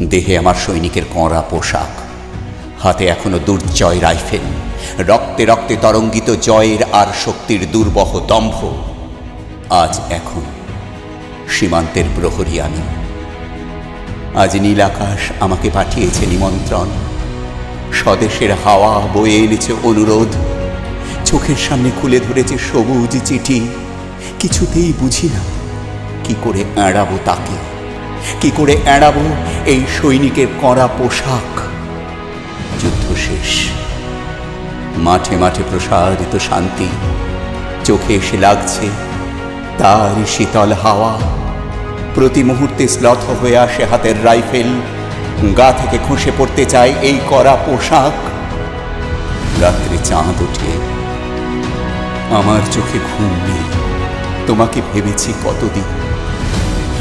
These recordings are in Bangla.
দেহে আমার সৈনিকের কড়া পোশাক, হাতে এখনও দুর্জয় রাইফেল, রক্তে রক্তে তরঙ্গিত জয়ের আর শক্তির দুর্বহ দম্ভ। আজ এখন সীমান্তের প্রহরী আমি। আজ নীল আকাশ আমাকে পাঠিয়েছে নিমন্ত্রণ। স্বদেশের হাওয়া বয়ে এনেছে অনুরোধ। চোখের সামনে খুলে ধরেছে সবুজ চিঠি। কিছুতেই বুঝি না কি করে এড়াবো তাকে। কি করে এড়াবো এই সৈনিকের কড়া পোশাক? যুদ্ধ শেষ। মাঠে মাঠে প্রসারিত শান্তি। চোখে এসে লাগছে তার শীতল হাওয়া। প্রতি মুহূর্তে শ্লথ হয়ে আসে হাতের রাইফেল। গা থেকে খসে পড়তে চায় এই করা পোশাক। রাত্রে চাঁদ ওঠে। আমার চোখে ঘুম নেই। তোমাকে ভেবেছি কতদিন?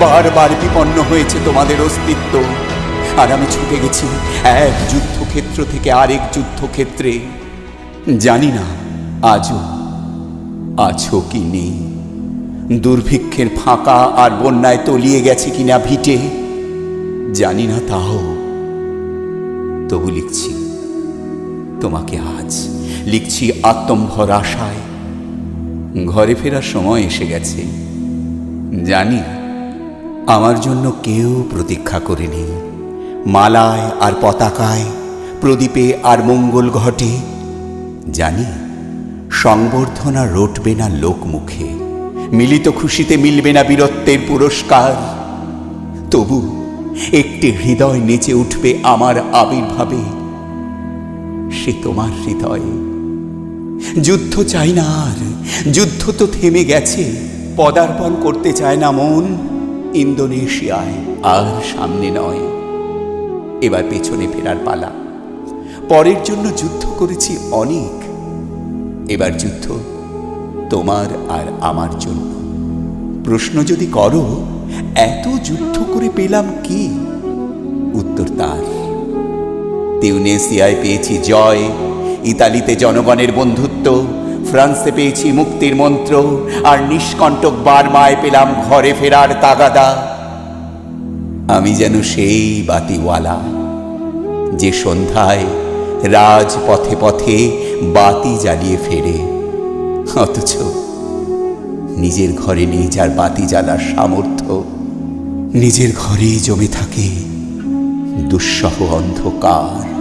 বারবার বিপন্ন হয়েছে তোমাদের অস্তিত্ব। আর আমি ছুটে গেছি এক যুদ্ধক্ষেত্র থেকে আরেক যুদ্ধক্ষেত্রে। জানি না আজও আছো কি নেই। দুর্ভিক্ষের ফাঁকা আর বন্যায় তলিয়ে গেছে কিনা ভিটে, জানি না তাও। তবু লিখছি, তোমাকে আজ লিখছি আত্মম্ভর আশায়। ঘরে ফেরার সময় এসে গেছে, জানি আমার জন্য কেউ প্রতীক্ষা করেনি। মালায় আর পতাকায়, প্রদীপে আর মঙ্গল ঘটে। জানি, সংবর্ধনা রটবে না লোকমুখে, মিলিত খুশিতে মিলবে না বীরত্বের পুরস্কার। তবু একটি হৃদয় নেচে উঠবে আমার আবির্ভাবে, সে তোমার হৃদয়ে। যুদ্ধ চাই না আর, যুদ্ধ তো থেমে গেছে, পদার্পণ করতে চায় না মন। ইন্দোনেশিয়ায়, আর সামনে নয়। এবার পেছনে ফেরার পালা। পরের জন্য যুদ্ধ করেছি অনেক। এবার যুদ্ধ তোমার আর আমার জন্য। প্রশ্ন যদি করো, এত যুদ্ধ করে পেলাম কি? উত্তর তার। তিউনেসিয়ায় পেয়েছি জয়, ইতালিতে জনগণের বন্ধুত্ব ফ্রান্সে পেয়েছি মুক্তির মন্ত্র, আর নিষ্কণ্টক বার্মায় পেলাম ঘরে ফেরার তাগাদা। আমি যেন সেই বাতিওয়ালা, যে সন্ধ্যায় রাজ পথে পথে বাতি জ্বালিয়ে ফেরে। অথচ নিজের ঘরে নেই যার বাতি জ্বালার সামর্থ্য। নিজের ঘরেই জমে থাকে দুঃসহ অন্ধকার।